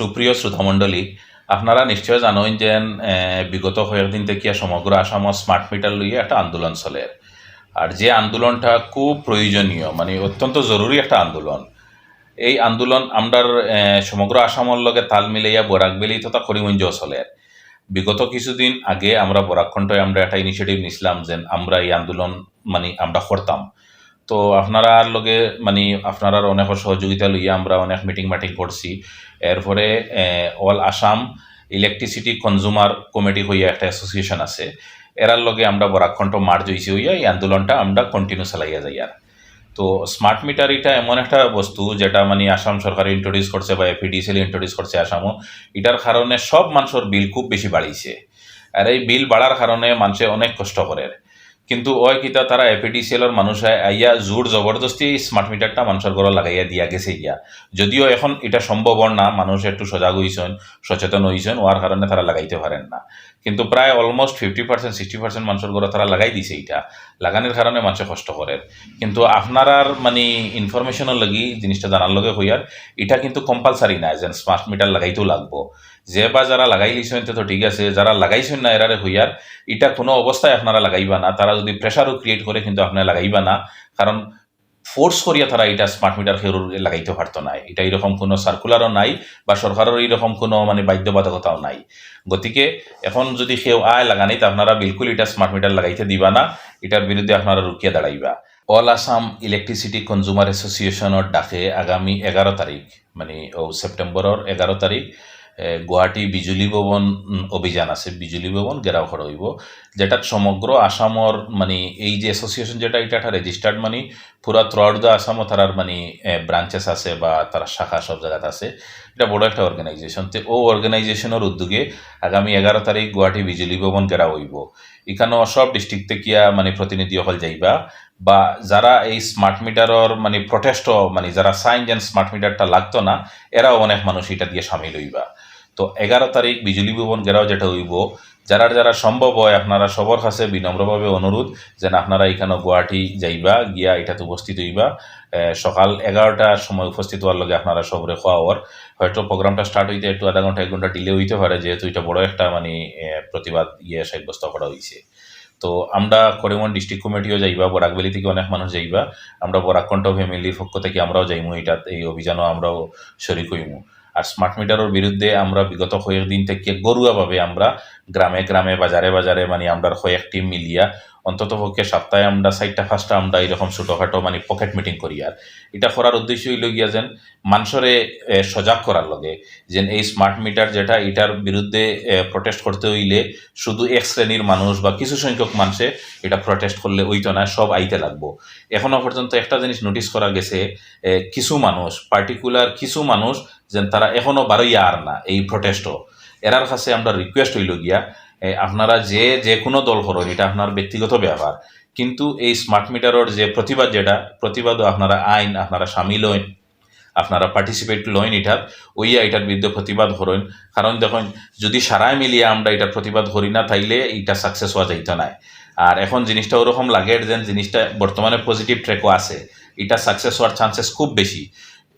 সুপ্রিয় শ্রোতামণ্ডলী, আপনারা নিশ্চয় জানেন যে বিগত কয়েকদিন থেকে সমগ্র আসামত স্মার্ট মিটার লইয়ে একটা আন্দোলন চলে। আর যে আন্দোলনটা খুব প্রয়োজনীয় মানে অত্যন্ত জরুরি একটা আন্দোলন। এই আন্দোলন আমরার সমগ্র আসামর লগে তাল মিলাইয়া বরাকবেলি তথা করিমগঞ্জ চলে। বিগত কিছুদিন আগে আমরা বরাকখণ্ডে আমরা একটা ইনিশিয়েটিভ নিছিলাম যে আমরা এই আন্দোলন মানে আমরা করতাম। তো আপনারা লগে মানে আপনারা অনেক সহযোগিতা লইয়া আমরা অনেক মিটিং মাটিং করছি। এরপরে all Assam electricity consumer committee হইয়া একটা অ্যাসোসিয়েশন আছে। এরার লগে আমরা বরাকণ্ঠ মার্জ হয়েছি হইয়া, এই আন্দোলনটা আমরা কন্টিনিউ চালাইয়া যাই আর। তো স্মার্ট মিটার এটা এমন একটা বস্তু যেটা মানে আসাম সরকার ইন্ট্রোডিউস করছে বা এপিডিসিএল ইন্ট্রোডিউস করছে আসামও এটার কারণে সব মানুষের বিল খুব বেশি বাড়িছে আর এই বিল বাড়ার কারণে মানুষে অনেক কষ্ট করে। কিন্তু ওই কিতা তারা এপিডিসিএলের মানুষ আইয়া জোর জবরদস্তি স্মার্ট মিটারটা মানুষের ঘরে লাগাইয়া দিয়া গেছে ইয়া। যদিও এখন এটা সম্ভব না মানুষ একটু সজাগ হইছেন সচেতন হইছেন ওয়ার কারণে তারা লাগাইতে পারেন না। কিন্তু প্রায় almost fifty percent sixty percent মানুষের ঘরে তারা লাগাই দিছে এটা লাগানোর কারণে মানুষে কষ্ট করে কিন্তু আপনার মানে ইনফরমেশনের লাগি জিনিসটা জানার লগে হইয়ার এটা কিন্তু কম্পালসারি না যে স্মার্ট মিটার লাগাইতেও লাগবো। যে বা যারা লাগাই লিছেন তো ঠিক আছে যারা লাগাইছেন না এরারে হইয়ার এটা কোনো অবস্থায় আপনারা লাগাইবা না তারা যদি প্রেশারও ক্রিয়েট করে কিন্তু আপনারা লাগাইবা না। কারণ ফোর্স করিয়া তারা এটা স্মার্ট মিটার খেরুর লাগাইতে পারতো না। এটা এরকম কোনো সার্কুলারও নাই বা সরকারের এরকম কোনো মানে বাধ্যবাধকতাও নাই। গতিকে এখন যদি কেউ আয় লাগানি তা আপনারা বিলকুল এটা স্মার্ট মিটার লাগাইতে দিবা না। এটার বিরুদ্ধে আপনারা রুকিয়ে দাঁড়াইবা। অল আসাম ইলেকট্রিসিটি কনজুমার এসোসিয়েশনের ডাকে আগামী এগারো তারিখ মানে ও সেপ্টেম্বরের এগারো তারিখ গুৱাহাটী বিজুলী উম, অভিযান আছে বিজুলী ভৱন ঘেরাও করা হইব যেটাত সমগ্র আসামর মানে এই যে এসোসিয়েশন যেটা এটা একটা রেজিস্টার্ড মানে পুরা থ্রু আউট দ্য আসামও তারার মানে ব্রাঞ্চেস আছে বা তার শাখা সব জায়গাতে আছে। এটা বড় একটা অর্গানাইজেশন তো ও অর্গানাইজেশনের উদ্যোগে আগামী এগারো তারিখ গুয়াহাটি বিজুলী ভবন ঘেরাও হইব। এখানেও সব ডিস্ট্রিক্ট থেকে মানে প্রতিনিধি হল যাইবা বা যারা এই স্মার্ট মিটারের মানে প্রটেস্ট মানে যারা সাইন যেন স্মার্ট মিটারটা লাগতো না এরাও অনেক মানুষ এটা দিয়ে সামিল হইবা। তো এগারো তারিখ বিজুলী ভবন ঘেরাও যেটা হইব যারা যারা সম্ভব হয় আপনারা সবার কাছে বিনম্রভাবে অনুরোধ যেন আপনারা এখানে গুয়াহাটি যাইবা, গিয়া এটাতে উপস্থিত হইবা। সকাল এগারোটার সময় উপস্থিত হওয়ার লগে আপনারা সবরে খাওয়ার হয়তো প্রোগ্রামটা স্টার্ট হইতে একটু আধা ঘণ্টা, এক ঘণ্টা ডিলে হইতে পারে, যেহেতু এটা বড় একটা মানে প্রতিবাদ ইয়ে সাব্যস্ত করা হয়েছে তো আমরা করিমন ডিস্ট্রিক্ট কমিটিও যাইবা, বরাকবেলি থেকে অনেক মানুষ যাইবা। আমরা বরাকণ্ঠ ফ্যামিলির পক্ষ থেকে আমরাও যাইমু এটা এই অভিযানও আমরাও শরিক হইমু। আর স্মার্ট মিটারের বিরুদ্ধে আমরা বিগত কয়েকদিন থেকে গরুয়াভাবে আমরা গ্রামে গ্রামে, বাজারে বাজারে মানে আমরা কয়েক টিম মিলিয়া অন্তত পক্ষে সপ্তাহে আমরা চারটা, পাঁচটা আমরা এরকম ছোটোখাটো মানে পকেট মিটিং করি আর। এটা করার উদ্দেশ্য হইল গিয়া যেন মানুষরে সজাগ করার লগে যেন এই স্মার্ট মিটার যেটা এটার বিরুদ্ধে প্রটেস্ট করতে হইলে শুধু এক শ্রেণির মানুষ বা কিছু সংখ্যক মানুষে এটা প্রটেস্ট করলে ওইতো না, সব আইতে লাগবো। এখনও পর্যন্ত একটা জিনিস নোটিস করা গেছে কিছু মানুষ পার্টিকুলার কিছু মানুষ যেন তারা এখনও বারোইয়া আর না, এই প্রটেস্টও এরার কাছে আমরা রিকোয়েস্ট হইল গিয়া আপনারা যে যে কোনো দল করেন, এটা আপনার ব্যক্তিগত ব্যাপার কিন্তু এই স্মার্ট মিটারের যে প্রতিবাদ যেটা, প্রতিবাদও আপনারা আইন, আপনারা সামিল হইন, আপনারা পার্টিসিপেট লইন এটার ওইয়া এটার বিরুদ্ধে প্রতিবাদ করেন। কারণ দেখুন, যদি সারাই মিলিয়ে আমরা এটার প্রতিবাদ করি না, তাইলে এটা সাকসেস হওয়া যাইতো না আর এখন জিনিসটা ওরকম লাগে যেন জিনিসটা বর্তমানে পজিটিভ ট্র্যাকও আছে, এটা সাকসেস হওয়ার চান্সেস খুব বেশি।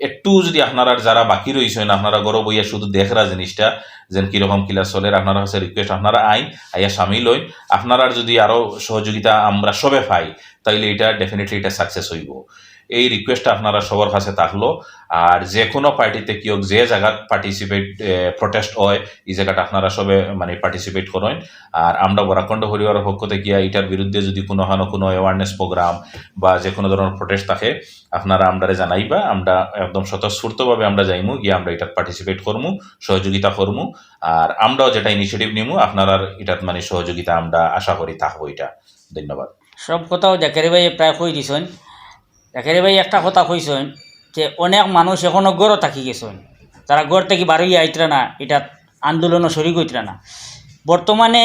একটু যদি আপনারা যারা বাকি রয়েছেন, আপনারা গরব হইয়া শুধু দেখরা জিনিসটা, যেন কীরকম কিলা চলে আপনারা হচ্ছে রিকোয়েস্ট আপনারা আইন, আইয়া সামিল হইন আপনারা যদি আরও সহযোগিতা আমরা সবে পাই, তাইলে এটা ডেফিনেটলি এটা সাকসেস হইব। এই রিকোয়েস্টটা আপনারা সবার কাছে থাকল। আর যে কোনো পার্টিতে কি হোক যে জায়গাত পার্টিসিপেট প্রটেস্ট হয়, এই জায়গাটা আপনারা সবে মানে পার্টিসিপেট করেন। আর আমরা বরাকণ্ড পরিবারের পক্ষ থেকে এটার বিরুদ্ধে যদি কোনো হানো কোনো অ্যাওয়ারনেস প্রোগ্রাম বা যে কোনো ধরনের প্রটেস্ট থাকে, আপনারা আমরারে জানাইবা। আমরা একদম স্বতঃস্ফূর্তভাবে আমরা যাইমু, গিয়ে আমরা এটার পার্টিসিপেট করমু, সহযোগিতা করমু। আর আমরাও যেটা ইনিশিয়েটিভ নিমু আপনার এটার মানে সহযোগিতা আমরা আশা করি থাকব এটা। ধন্যবাদ। সব কথাও জাকেরি ভাই প্রায় কই দিছেন? জাকেরি ভাই একটা কথা কইছেন যে অনেক মানুষ এখনও গড় থাকি গেছেন। তারা গড় থেকে বারোই আইতরা না, এটা আন্দোলনও শরিক হইতরা না। বর্তমানে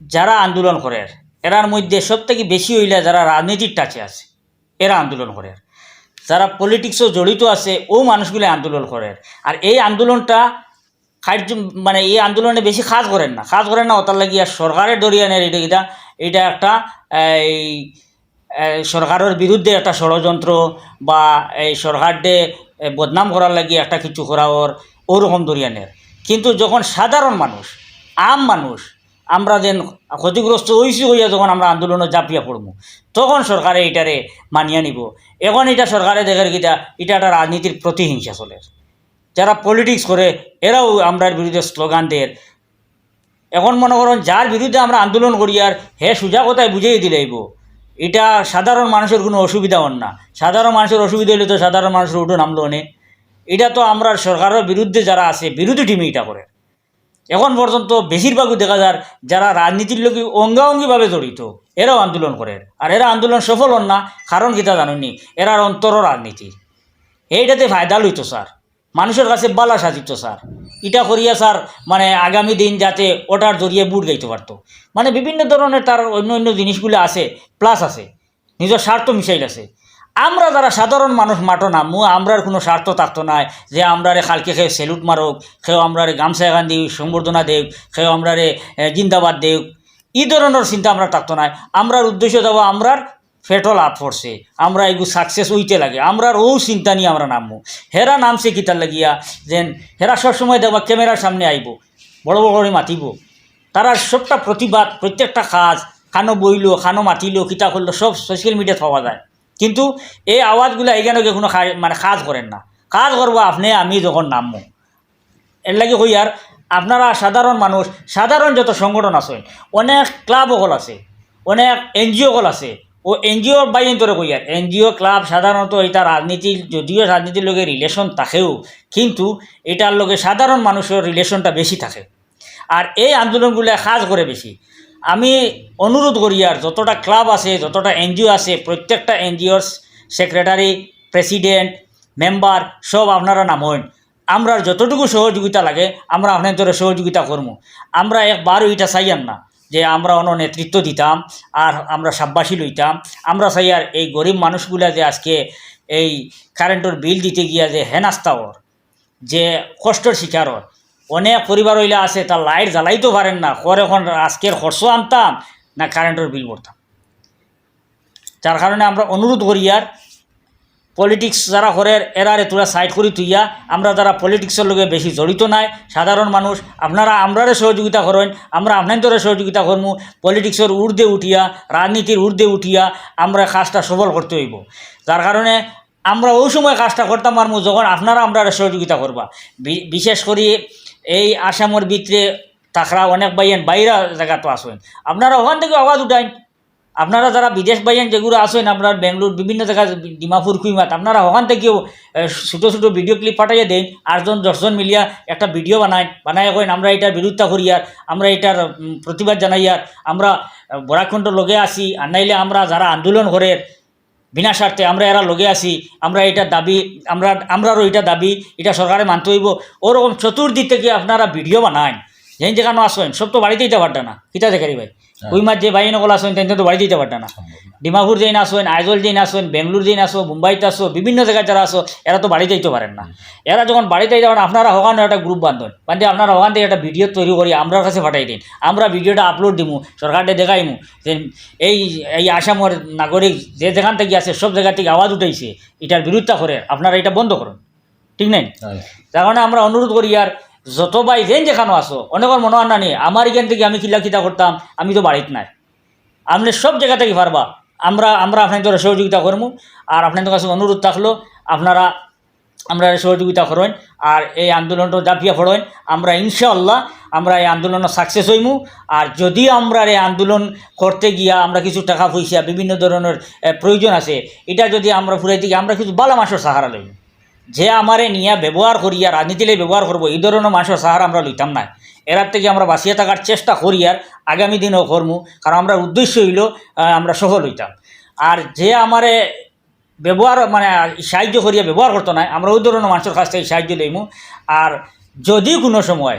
যারা আন্দোলন করে এরার মধ্যে সব থেকে বেশি হইলে যারা রাজনীতির টাচে আছে, এরা আন্দোলন করে যারা পলিটিক্সও জড়িত আছে, ও মানুষগুলো আন্দোলন করে আর এই আন্দোলনটা কার্য মানে এই আন্দোলনে বেশি কাজ করেন না। কাজ করেন না ওটার লাগিয়া সরকারের দরিয়ানের এটা এটা একটা, এই সরকারের বিরুদ্ধে একটা ষড়যন্ত্র বা এই সরকারকে বদনাম করার লাগি একটা কিছু করা ওর ওরকম দরিয়ানের কিন্তু যখন সাধারণ মানুষ, আম মানুষ, আমরা যেন ক্ষতিগ্রস্ত হয়েছি হইয়া যখন আমরা আন্দোলনে জাপিয়া পড়ব তখন সরকারে এটারে মানিয়া নিব। এখন এটা সরকারে দেখের কিটা এটা একটা রাজনীতির প্রতিহিংসা চলে। যারা পলিটিক্স করে, এরাও আমরার বিরুদ্ধে স্লোগান দেয় এখন মনে করুন, যার বিরুদ্ধে আমরা আন্দোলন করি আর হে সোজা কথায় বুঝিয়ে দিলেইব এটা সাধারণ মানুষের কোনো অসুবিধা হন না। সাধারণ মানুষের অসুবিধা হলে তো সাধারণ মানুষের উঠো নামলো নে। এটা তো আমরা সরকারের বিরুদ্ধে যারা আছে, বিরোধী টিমে এটা করে। এখন পর্যন্ত বেশিরভাগই দেখা যায় যারা রাজনীতির লোক অঙ্গাঙ্গিভাবে জড়িত, এরাও আন্দোলন করে। আর এরা আন্দোলন সফল হন না, কারণ কিতা জানেননি? এরার অন্তর রাজনীতি। এইটাতে ফায়দা লইতো, স্যার। মানুষের কাছে বালা সাজিত স্যার। ইটা করিয়া, স্যার মানে আগামী দিন যাতে ওটার জড়িয়ে বুট গাইতে পারতো। মানে বিভিন্ন ধরনের তার অন্য অন্য জিনিসগুলো আছে প্লাস আছে। নিজের স্বার্থ মিশাইল আছে। আমরা যারা সাধারণ মানুষ, মাটো নামু, আমরার কোনো স্বার্থ থাকতো নাই যে আমরারে খালকে খেয়ে সেলুট মারক খেয়েও আমরারে গামছা এখান দিই সম্বর্ধনা দেব খেয়েও আমরারে জিন্দাবাদ দেব এই ধরনের চিন্তা আমরা থাকতো নাই। আমরার উদ্দেশ্য দেবো আমরার ফেটো লাভ পড়ছে আমরা এগু সাকসেস হইতে লাগে। আমরা ও চিন্তা নিয়ে আমরা নামবো। হেরা নামছে কিতার লাগিয়া, যেন হেরা সবসময় দেখবা ক্যামেরার সামনে আইব। বড় বড় করে মাতিব। তারা সবটা প্রতিবাদ, প্রত্যেকটা কাজ, খানো বইলো, খানো মাতিলো, কিতা করল, সব সোশ্যাল মিডিয়াত পাওয়া যায়। কিন্তু এই আওয়াজগুলো এখানে কোনো মানে কাজ করেন না। কাজ করব আপনি, আমি যখন নামবো। এর লাগে হই আর, আপনারা সাধারণ মানুষ, সাধারণ যত সংগঠন আছে, অনেক ক্লাব হল আছে, অনেক এনজিও হল আছে ও এনজিও বাইন তোরে কই আর এনজিও ক্লাব সাধারণত এটা রাজনীতির যদিও রাজনীতির লগে রিলেশন থাকেও, কিন্তু এটার লগে সাধারণ মানুষের রিলেশনটা বেশি থাকে। আর এই আন্দোলনগুলো কাজ করে বেশি আমি অনুরোধ করি আর যতটা ক্লাব আছে, যতটা এনজিও আছে প্রত্যেকটা এনজিওর সেক্রেটারি প্রেসিডেন্ট মেম্বার সব আপনারা নাম হইন আমরা যতটুকু সহযোগিতা লাগে, আমরা আপনাদের সহযোগিতা করব আমরা এক একবারও এটা চাইয়াম না যে আমরা অন্য নেতৃত্ব দিতাম আর আমরা সাব্বাসী লইতাম। আমরা চাই আর এই গরিব মানুষগুলা যে আজকে এই কারেন্টের বিল দিতে গিয়া যে হেনাস্তা ওর, যে কষ্টর শিকার ওর। অনেক পরিবার হইলে আছে, তার লাইট জ্বালাইতে পারেন না। করে এখন আজকের খরচ আনতাম না কারেন্টের বিল ভরতাম। যার কারণে আমরা অনুরোধ করি আর পলিটিক্স যারা করে, এরারে তোরা সাইড করি তুইয়া আমরা যারা পলিটিক্সের লগে বেশি জড়িত নাই, সাধারণ মানুষ, আপনারা আমরারে সহযোগিতা করেন, আমরা আপনাদের সহযোগিতা করমু। পলিটিক্সের ঊর্ধ্বে উঠিয়া, রাজনীতির ঊর্ধ্বে উঠিয়া, আমরা কাজটা সফল করতে হইব। যার কারণে আমরা ওই সময় কাজটা করতাম পারমু যখন আপনারা আমরা সহযোগিতা করবা। বিশেষ করে এই আসামের ভিতরে তাকরা অনেক বাইয়েন বাইরা জায়গা তো আপনারা ওখান থেকে আওয়াজ উঠাইন। আপনারা যারা বিদেশ বাইয়ান যেগুলো আসেন আপনার বেঙ্গলোর বিভিন্ন জায়গায় ডিমাপুর কুইমাত আপনারা ওখান থেকেও ছোটো ছোটো ভিডিও ক্লিপ পাঠাইয়ে দেন, আটজন, দশজন মিলিয়া একটা ভিডিও বানাই বানাই কইন, আমরা এটার বিরোধিতা করি আর, আমরা এটার প্রতিবাদ জানাই আর, আমরা বরাকণ্ঠ লগে আসি আর নাইলে আমরা যারা আন্দোলন করে, বিনা স্বার্থে আমরা এরা লগে আছি, আমরা এটা দাবি, আমরা, আমরারও এটা দাবি, এটা সরকারে মানতে হইব। ওরকম চতুর্দিক থেকে আপনারা ভিডিও বানান যেন যেখানে আসেন সব তো বাড়িতে দিতে পারত না কিতা দেখারি ভাই? ওই কুইমার যে বাইন নকল আসেন তেন তো বাড়িতে দিতে পারত না। ডিমাপুর যেন আসেন আইজল যেন আসেন বেঙ্গলোর যেন আসো মুম্বাইতে আসো বিভিন্ন জায়গায় যারা আসো এরা তো বাড়িতে দিতে পারেন না। এরা যখন বাড়িতে যাবেন আপনারা ওখানে একটা গ্রুপ বান্ধন বান্ধে আপনারা ওখান থেকে একটা ভিডিও তৈরি করি আমরার কাছে পাঠাই দিন। আমরা ভিডিওটা আপলোড দিমু সরকারকে দেখাইমু যে এই এই আসামের নাগরিক যে যেখান থেকে আছে সব জায়গা থেকে আওয়াজ উঠাইছে এটার বিরোধিতা করে আপনারা এটা বন্ধ করুন। ঠিক নাই? তার কারণে আমরা অনুরোধ করি আর যত বাই যেন যেখানে আসো অনেকের মনে হয় না নেই আমার এখান থেকে আমি কিলা কিতা করতাম, আমি তো বাড়িতে নাই। আপনি সব জায়গা থেকে পারবা। আমরা আমরা আপনাদের সহযোগিতা করব আর আপনাদের কাছে অনুরোধ থাকল, আপনারা, আমরা সহযোগিতা করেন, আর এই আন্দোলনটা জাপিয়া পড়েন। আমরা ইনশাআল্লাহ, আমরা এই আন্দোলনে সাকসেস হইমু, আর যদি আমরা এই আন্দোলন করতে গিয়া আমরা কিছু টাকা পয়সা বিভিন্ন ধরনের প্রয়োজন আছে, এটা যদি আমরা ফুরাইতে গিয়ে আমরা কিছু বালা মাসের সাহারা লইম। যে আমারে নিয়ে ব্যবহার করিয়া রাজনীতিলে ব্যবহার করব, এই ধরনের মানুষের সাহার আমরা লইতাম না এরার থেকে আমরা বাঁচিয়ে থাকার চেষ্টা করি আর আগামী দিনেও করমু, কারণ আমরা উদ্দেশ্য হইল আমরা সফল হইতাম। আর যে আমারে ব্যবহার মানে সাহায্য করিয়া ব্যবহার করতো না আমরা ওই ধরনের মানুষের কাছ থেকে সাহায্য লইমু। আর যদি কোনো সময়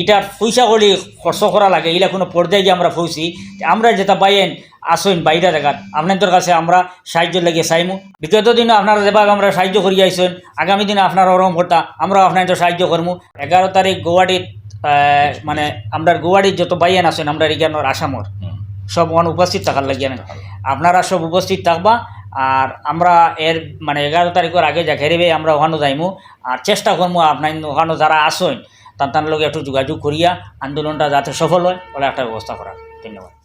এটার পয়সা করি খরচ করা লাগে এগুলা কোনো পর্যায়ে গিয়ে আমরা পৌঁছি আমরা যেটা পাইয়েন আসইন বাইরে জায়গাত আপনাদের কাছে আমরা সাহায্য লেগে চাইমু। বিগত দিনে আপনারা যেভাবে আমরা সাহায্য করি আইসেন আগামী দিনে আপনারা ওরকম করতা আমরা আপনাদের সাহায্য করব এগারো তারিখ আহ, মানে আমরা গৌহাটির যত বাইয়ান আছেন আমরা এখানোর আসামর। সব ওখানে উপস্থিত থাকার লাগিয়ে আপনারা সব উপস্থিত থাকবা আর আমরা এর মানে এগারো তারিখের আগে জাকেরি ভাই আমরা ওখানে যাইমু। আর চেষ্টা করব আপনার ওখানে যারা আসেন তার তার লোক একটু যোগাযোগ করিয়া আন্দোলনটা যাতে সফল হয় বলে একটা ব্যবস্থা করা ধন্যবাদ।